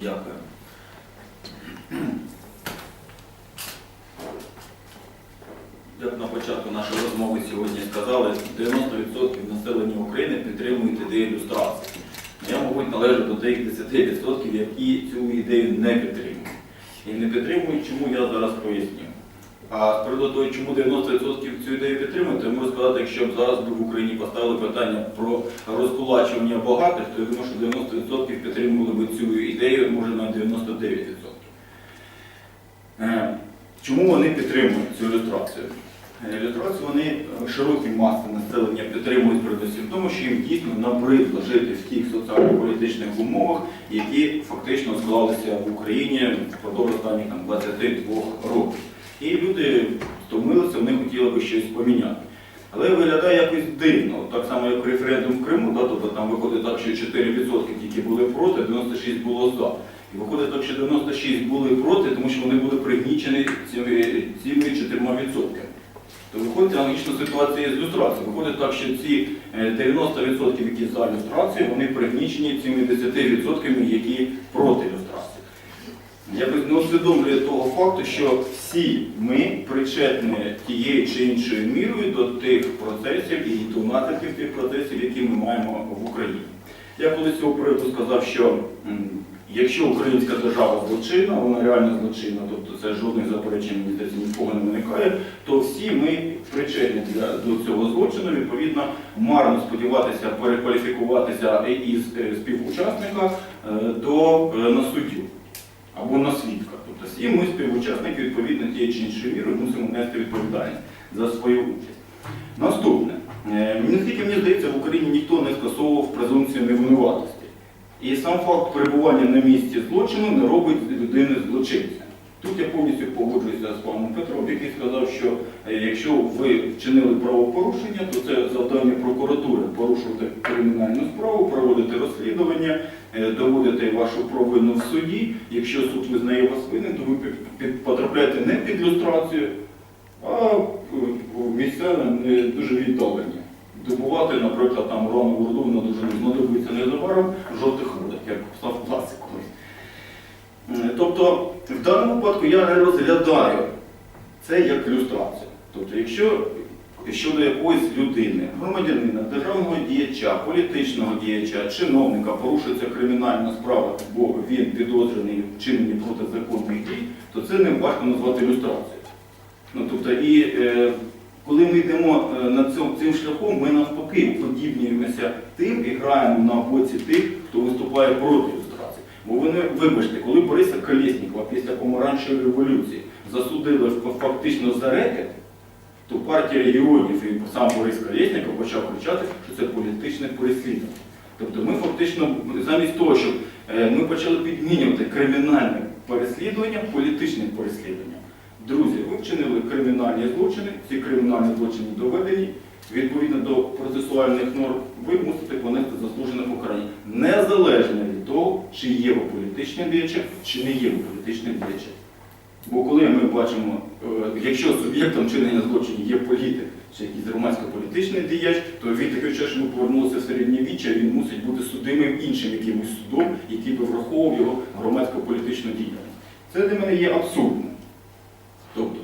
Дякую. Як на початку нашої розмови сьогодні сказали, 90% населення України підтримують ідею ілюстрації. Я, мабуть, належу до тих 10%, які цю ідею не підтримують. І не підтримують, чому я зараз поясню. А з приводу того, чому 90% цю ідею я можу сказати, якщо б зараз в Україні поставили питання про розкулачування багатих, то я думаю, що 90% підтримували б цю ідею, може на 99%. Е, Чому вони підтримують цю ілюстрацію? Е, Ілюстрацію вони е, широкі маси населення підтримують передусім тому, що їм дійсно набридло жити в тих соціально-політичних умовах, які фактично склалися в Україні впродовж останніх 22 років. І люди втомилися, вони хотіли би щось поміняти. Але виглядає якось дивно, так само як референдум в Криму, да, тобто там виходить так, що 4% тільки були проти, 96 було за. І виходить так, що 96 були проти, тому що вони були пригнічені цими, цими 4%. То виходить аналогічна ситуація з люстрацією. Виходить так, що ці е, 90%, які за люстрацію, вони пригнічені цими 10%, які проти люстрації. Якось не усвідомлює того факту, що всі ми причетні тією чи іншою мірою до тих процесів і до наслідків тих процесів, які ми маємо в Україні. Я колись цього приводу сказав, що якщо українська держава злочинна, вона реально злочинна, тобто це жодних заперечень нікого не виникає, то всі ми причетні до цього злочину, відповідно, марно сподіватися перекваліфікуватися із е, співучасника е, до е, на суддю або на свідка. Тобто всі ми співучасники відповідно тієї чи іншої міри мусимо нести відповідальність за свою участь. Наступне. Е, Наскільки мені здається, в Україні ніхто не скасовував презумпцію невинуватості. І сам факт перебування на місці злочину не робить людини злочинця. Тут я повністю погоджуюся з паном Петром, який сказав, що е, якщо ви вчинили правопорушення, то це завдання прокуратури порушувати кримінальну справу, проводити розслідування, е, доводити вашу провину в суді. Якщо суд визнає вас винним, то ви потрапляєте не під люстрацію, а в місця дуже віддалені. Добувати, наприклад, там Рону Урду, вона дуже знадобиться незабаром жовтих водах, як став класик. Е, Тобто, в даному випадку я не розглядаю це як люстрацію. Тобто, якщо щодо якоїсь людини, громадянина, державного діяча, політичного діяча, чиновника порушується кримінальна справа, бо він підозрюваний в вчиненні протизаконних дій, то це не важко назвати люстрацією. Ну, тобто, і е, коли ми йдемо е, на цьому, цим шляхом, ми навпаки подібнюємося тим і граємо на боці тих, хто виступає проти. Бо вони, вибачте, коли Бориса Колєснікова після помаранчевої революції засудили фактично за рекет, то партія регіонів і сам Борис Колєсніков почав кричати, що це політичне переслідування. Тобто ми фактично замість того, щоб е, ми почали підмінювати кримінальне переслідування політичним переслідуванням. Друзі, ви вчинили кримінальні злочини, ці кримінальні злочини доведені. Відповідно до процесуальних норм, ви мусите понести заслужене покарання. Незалежно того, чи є ви політичним діячем, чи не є ви політичним діячем. Бо коли ми бачимо, е, якщо суб'єктом чинення злочинів є політик чи якийсь громадсько-політичний діяч, то він такий час, ми повернулися в середньовіччя, він мусить бути судимим іншим якимось судом, який би враховував його громадсько-політичну діяльність. Це для мене є абсурдно. Тобто,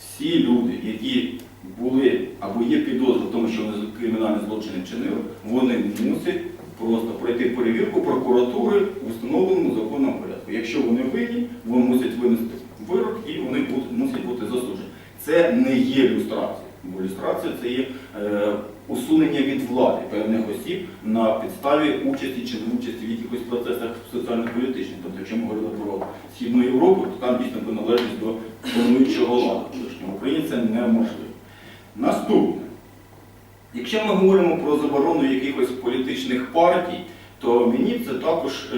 всі люди, які були або є підозри в тому, що вони кримінальні злочини вчинили, вони мусять просто пройти перевірку прокуратури в установленому законному порядку. Якщо вони винні, вони мусять винести вирок і вони будуть, мусять бути засуджені. Це не є люстрація. Бо люстрація це є е, усунення від влади певних осіб на підставі участі чи неучасті в якихось процесах соціально-політичних. Тобто, якщо ми говорили про Східну Європу, то там дійсно приналежність до плануючого ладу. В Україні це неможливо. Наступне. Якщо ми говоримо про заборону якихось політичних партій, то мені це також е,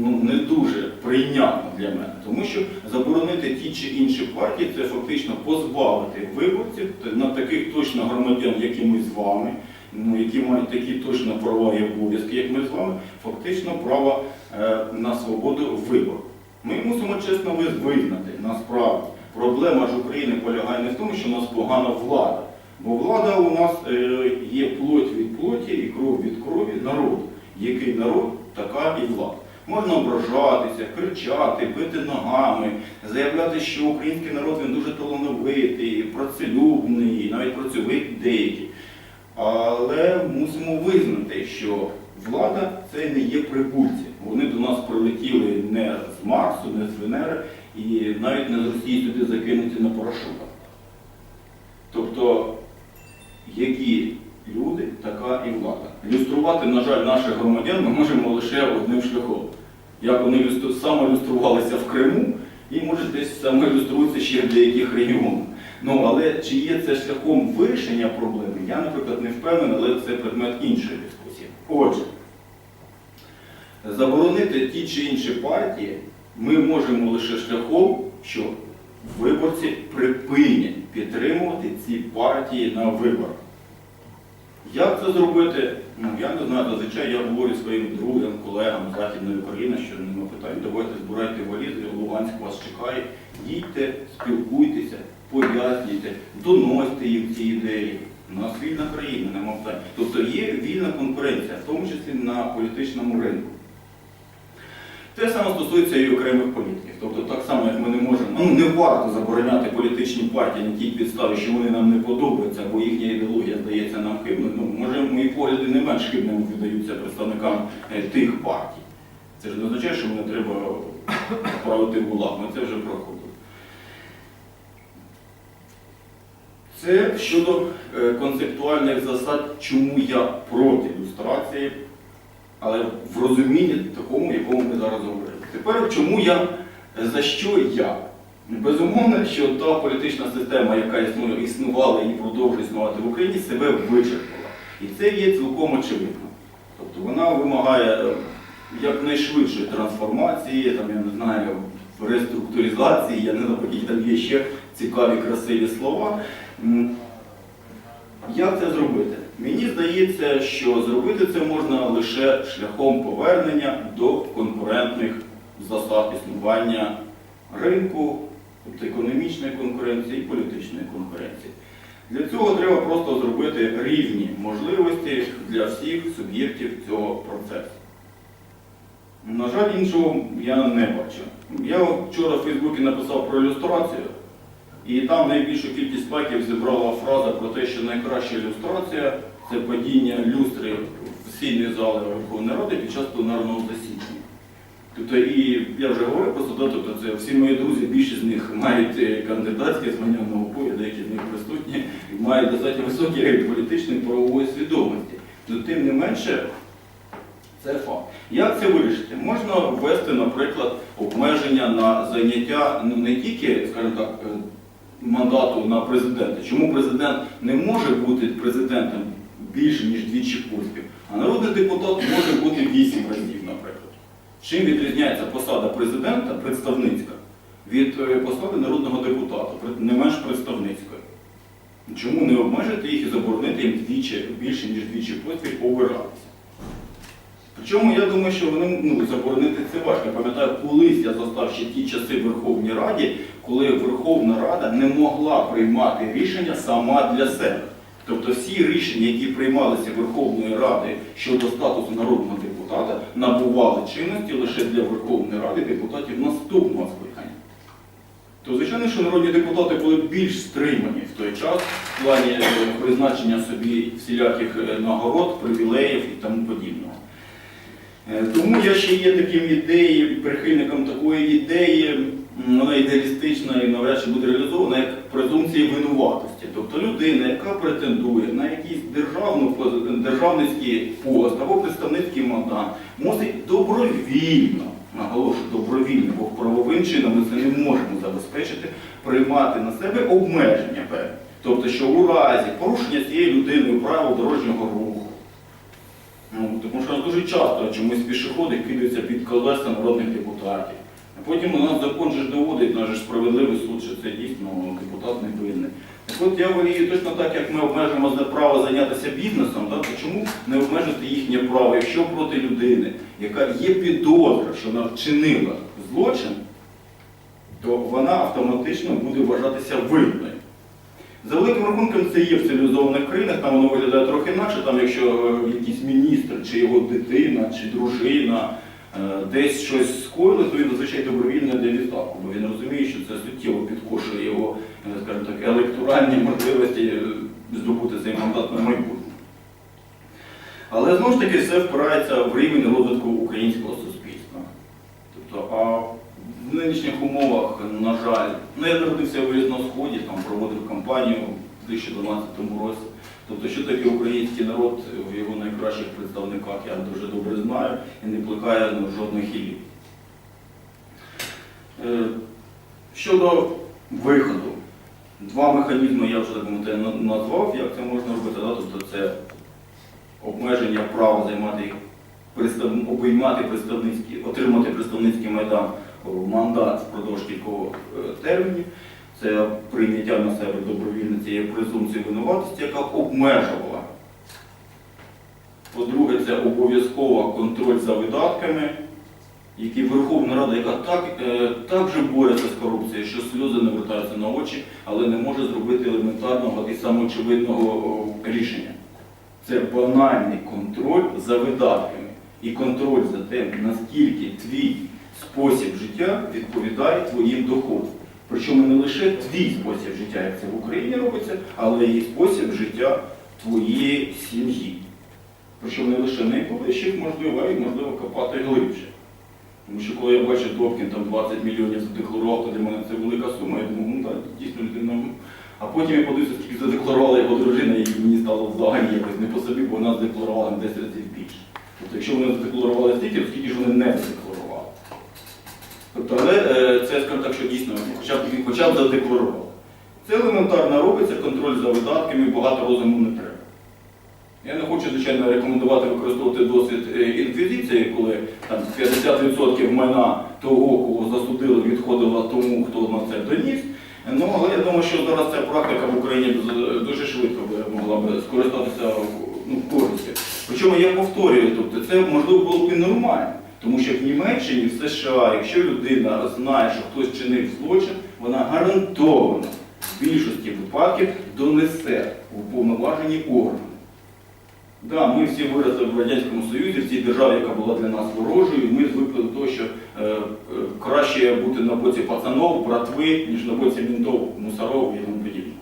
ну, не дуже прийнятно для мене, тому що заборонити ті чи інші партії це фактично позбавити виборців на таких точно громадян, які ми з вами, ну, які мають такі точно права і обов'язки, як ми з вами, фактично права е, на свободу вибору. Ми мусимо чесно визнати насправді. Проблема ж України полягає не в тому, що у нас погана влада. Бо влада у нас е, є плоть від плоті і кров від крові народу. Який народ, така і влада. Можна ображатися, кричати, бити ногами, заявляти, що український народ він дуже талановитий, працелюбний, навіть працьовитий деякий. Але мусимо визнати, що влада це не є прибульці. Вони до нас прилетіли не з Марсу, не з Венери і навіть не з Росії сюди закинуті на парашутах. Тобто, які люди, така і влада. Люструвати, на жаль, наших громадян ми можемо лише одним шляхом. Як вони люстру... самолюструвалися в Криму, і може десь самолюструються ще в деяких регіонах. Ну, але чи є це шляхом вирішення проблеми, я, наприклад, не впевнений, але це предмет іншої дискусії. Отже, заборонити ті чи інші партії ми можемо лише шляхом, що виборці припинять підтримувати ці партії на виборах. Як це зробити? Ну, я не знаю, зазвичай я говорю своїм друзям, колегам з Західної України, що нема питань, давайте збирайте валізи, Луганськ вас чекає, їдьте, спілкуйтеся, пояснюйте, доносьте їм ці ідеї. У нас вільна країна, нема питань. Тобто є вільна конкуренція, в тому числі на політичному ринку. Те саме стосується і окремих політиків. Тобто так само, як ми не можемо, ну не варто забороняти політичні партії на тій підставі, що вони нам не подобаються, бо їхня ідеологія здається нам хибною. Ну, може, мої погляди не менш хибними видаються представникам е, тих партій. Це ж не означає, що мене треба правити в ми це вже проходили. Це щодо е, концептуальних засад, чому я проти люстрації, але в розумінні такому, якому ми зараз говоримо. Тепер чому я, за що я? Безумовно, що та політична система, яка існувала і продовжує існувати в Україні, себе вичерпала. І це є цілком очевидно. Тобто вона вимагає е, якнайшвидшої трансформації, там, я не знаю, реструктуризації, я не знаю, які там є ще цікаві, красиві слова. Як це зробити? Мені здається, що зробити це можна лише шляхом повернення до конкурентних засад існування ринку, тобто економічної конкуренції і політичної конкуренції. Для цього треба просто зробити рівні можливості для всіх суб'єктів цього процесу. На жаль, іншого я не бачу. Я вчора в Фейсбуці написав про ілюстрацію, і там найбільшу кількість лайків зібрала фраза про те, що найкраща ілюстрація це падіння люстри в сильні зали Верховної Ради під час пленарного засідання. Тобто, і я вже говорив просто, да, тобто це всі мої друзі, більшість з них мають е, кандидатське звання наукові, деякі з них присутні, і мають достатньо високий рівень політичної правової свідомості. Ну, тим не менше, це факт. Як це вирішити? Можна ввести, наприклад, обмеження на заняття ну, не тільки, скажімо так, е, мандату на президента. Чому президент не може бути президентом більше, ніж двічі поспіль, а народний депутат може бути вісім разів, наприклад. Чим відрізняється посада президента, представницька, від е, посади народного депутата, не менш представницької? Чому не обмежити їх і заборонити їм двічі, більше, ніж двічі поспіль обиратися? Причому я думаю, що вони ну, заборонити це важко. Я пам'ятаю, колись я застав ще ті часи в Верховній Раді, коли Верховна Рада не могла приймати рішення сама для себе. Тобто всі рішення, які приймалися Верховною Радою щодо статусу народного депутата, набували чинності лише для Верховної Ради депутатів наступного скликання. То звичайно, що народні депутати були більш стримані в той час в плані е, призначення собі всіляких е, нагород, привілеїв і тому подібного. Е, Тому я ще є таким ідеї, прихильником такої ідеї, вона ідеалістична і навряд чи буде реалізована як презумпції винуватості. Тобто людина, яка претендує на якийсь державну, державницький пост або представницький мандат, мусить добровільно, наголошую, добровільно, бо правовим чином ми це не можемо забезпечити, приймати на себе обмеження певні. Тобто, що у разі порушення цією людиною правил дорожнього руху, Ну, тому що дуже часто чомусь пішоходи кидаються під колеса народних депутатів. А потім нас закон же доводить, наш справедливий суд, що це дійсно депутат не винний. От я волію точно так, як ми обмежуємо за право зайнятися бізнесом, да, то чому не обмежити їхнє право, якщо проти людини, яка є підозра, що вона вчинила злочин, то вона автоматично буде вважатися винною. За великим рахунком це є в цивілізованих країнах, там воно виглядає трохи інакше, там якщо е, якийсь міністр, чи його дитина, чи дружина е, десь щось скоїли, то він зазвичай добровільно йде відставку, бо він розуміє, що це суттєво підкошує його, е, скажімо так, електоральні можливості здобути цей мандат на майбутнє. Але знову ж таки все впирається в рівень розвитку українського суспільства. Тобто, а нинішніх умовах, на жаль, ну я народився в на там проводив кампанію в 2012 році. Тобто, що таке український народ в його найкращих представниках, я дуже добре знаю і не плекає ну, жодних хілів. Е, Щодо виходу, два механізми я вже так назвав, як це можна робити. Да? Тобто це обмеження права займати обіймати представницький, отримати представницький майдан мандат впродовж кількох е, термінів. Це прийняття на себе добровільно цієї презумпції винуватості, яка обмежувала. По-друге, це обов'язково контроль за видатками, які Верховна Рада, яка так, е, так же бореться з корупцією, що сльози не вертаються на очі, але не може зробити елементарного і самоочевидного рішення. Це банальний контроль за видатками і контроль за тим, наскільки твій спосіб життя відповідає твоїм доходам. Причому не лише твій спосіб життя, як це в Україні робиться, але і спосіб життя твоєї сім'ї. Причому не лише найближчих, можливо, й можливо копати глибше. Тому що коли я бачу Добкін там 20 мільйонів задекларував, то для мене це велика сума, я думаю, ну так, дійсно людина. ну. А потім я подивився, скільки задекларувала його дружина, і мені стало взагалі якось не по собі, бо вона задекларувала на 10 разів більше. Тобто, якщо вони задекларували стільки, то скільки ж вони не задекларували. Тобто, але е, це, скажімо так, що дійсно хоча б, хоча б задекларували. Це елементарно робиться, контроль за видатками, багато розуму не треба. Я не хочу, звичайно, рекомендувати використовувати досвід е, інквізиції, коли там 50% майна того, кого засудили, відходило тому, хто на це доніс. Ну, але я думаю, що зараз ця практика в Україні дуже швидко могла б скористатися ну, користю. Причому я повторюю, тобто це можливо було б і нормально. Тому що в Німеччині, в США, якщо людина знає, що хтось чинив злочин, вона гарантовано в більшості випадків донесе уповноважені органи. Да, ми всі виросли в Радянському Союзі, в цій державі, яка була для нас ворожою, ми звикли до того, що е, е, краще бути на боці пацанов, братви, ніж на боці мінтов, мусоров і тому подібне.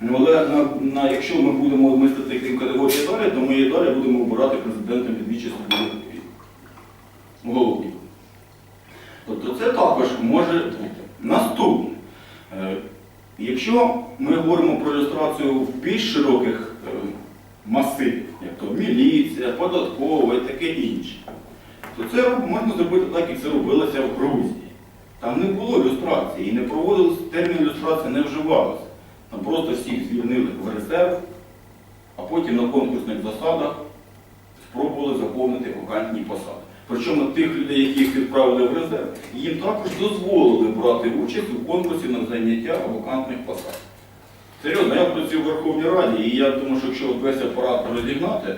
Ну, але на, на, якщо ми будемо мислити крім категорії далі, то ми і далі будемо обирати президентом від вічі голові. Тобто це також може бути. Наступне. Е, Якщо ми говоримо про ілюстрацію в більш широких е, масивів, як то міліція, податкова і таке інше, то це можна зробити так, як це робилося в Грузії. Там не було ілюстрації, і не проводилось термін ілюстрації, не вживалося. Там просто всіх звільнили в резерв, а потім на конкурсних засадах спробували заповнити вакантні посади. Причому тих людей, яких відправили в резерв, їм також дозволили брати участь у конкурсі на заняття вакантних посад. Серйозно, я працюю в Верховній Раді, і я думаю, що якщо весь апарат розігнати,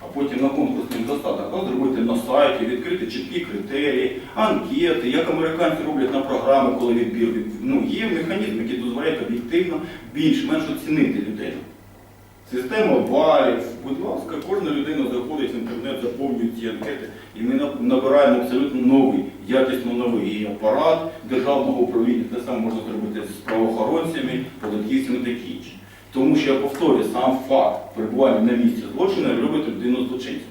а потім на конкурсних засадах да, зробити на сайті, відкрити чіткі критерії, анкети, як американці роблять на програми, коли відбір ну, є механізм, який дозволяє об'єктивно більш-менш оцінити людину. Система балів, будь ласка, кожна людина заходить в інтернет, заповнює ці анкети, і ми набираємо абсолютно новий, якісно новий апарат державного управління. Те саме можна зробити з правоохоронцями, податківцями та інше. Тому що я повторюю, сам факт перебування на місці злочину робить людину злочинцем.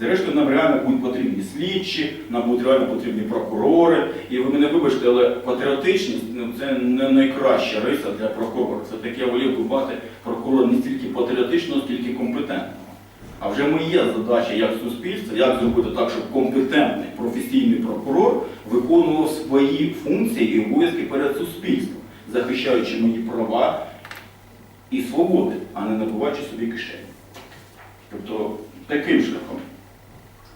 Зрештою, нам реально будуть потрібні слідчі, нам будуть реально потрібні прокурори. І ви мене вибачте, але патріотичність ну, це не найкраща риса для прокурора. Це таки я волів би мати прокурора не стільки патріотичного, скільки компетентного. А вже моя задача як суспільства, як зробити так, щоб компетентний професійний прокурор виконував свої функції і обов'язки перед суспільством, захищаючи мої права і свободи, а не набуваючи собі кишені. Тобто таким шляхом.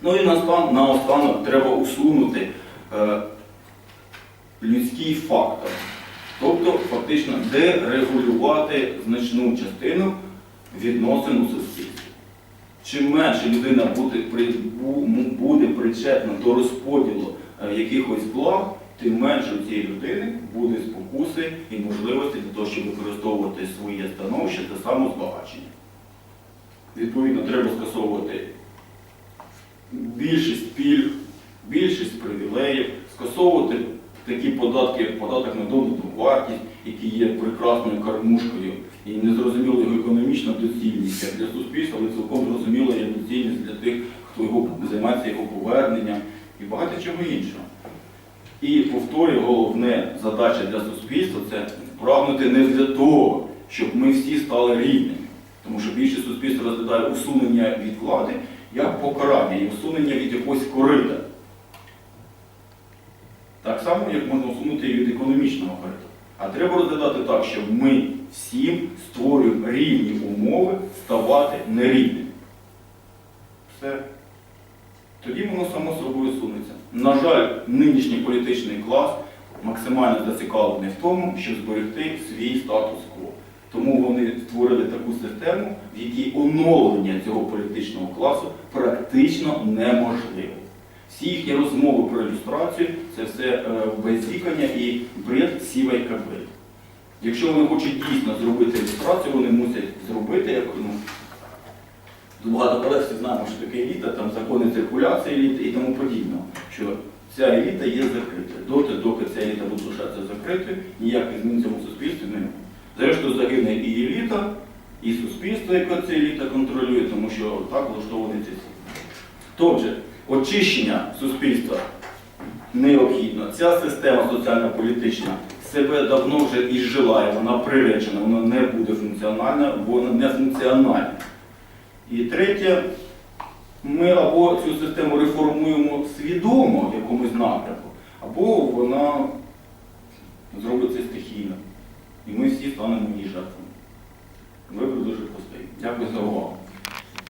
Ну і наостанок треба усунути е, людський фактор. Тобто фактично дерегулювати значну частину відносин у суспільстві. Чим менше людина буде, буде причетна до розподілу е, якихось благ, тим менше у цієї людини буде спокуси і можливості для того, щоб використовувати своє становище та самозбагачення. Відповідно, треба скасовувати більшість пільг, більшість привілеїв, скасовувати такі податки, як податок на додану вартість, який є прекрасною кормушкою і незрозуміло його економічна доцільність як для суспільства, але цілком зрозуміла є доцільність для тих, хто його займається його поверненням і багато чого іншого. І повторюю, головне задача для суспільства це прагнути не для того, щоб ми всі стали рівними. Тому що більшість суспільства розглядає усунення від влади як покарання і усунення від якогось корита. Так само, як можна усунути і від економічного корита. А треба розглядати так, щоб ми всім створюємо рівні умови ставати нерівними. Все. Тоді воно само собою сунеться. На жаль, нинішній політичний клас максимально зацікавлений в тому, щоб зберегти свій статус-кво. Тому вони створили таку систему, в якій оновлення цього політичного класу практично неможливо. Всі їхні розмови про ілюстрацію це все е, беззікання і бред сівої кобили. Якщо вони хочуть дійсно зробити ілюстрацію, вони мусять зробити, як ну, багато колег знаємо, що таке еліта, там закони циркуляції еліти і тому подібного. Що ця еліта є закритою. Доти, доки ця еліта буде лишатися закритою, ніяких змін цьому суспільстві не буде. Зрештою, загине і еліта, і суспільство, яке ця еліта контролює, тому що так влаштовані ці всі. Отже, очищення суспільства необхідно. Ця система соціально-політична себе давно вже і жила, і вона приречена, вона не буде функціональна, бо вона не функціональна. І третє, ми або цю систему реформуємо свідомо в якомусь напрямку, або вона зробиться стихійно. І ми всі станемо її жертвами. Вибір дуже простий. Дякую за увагу.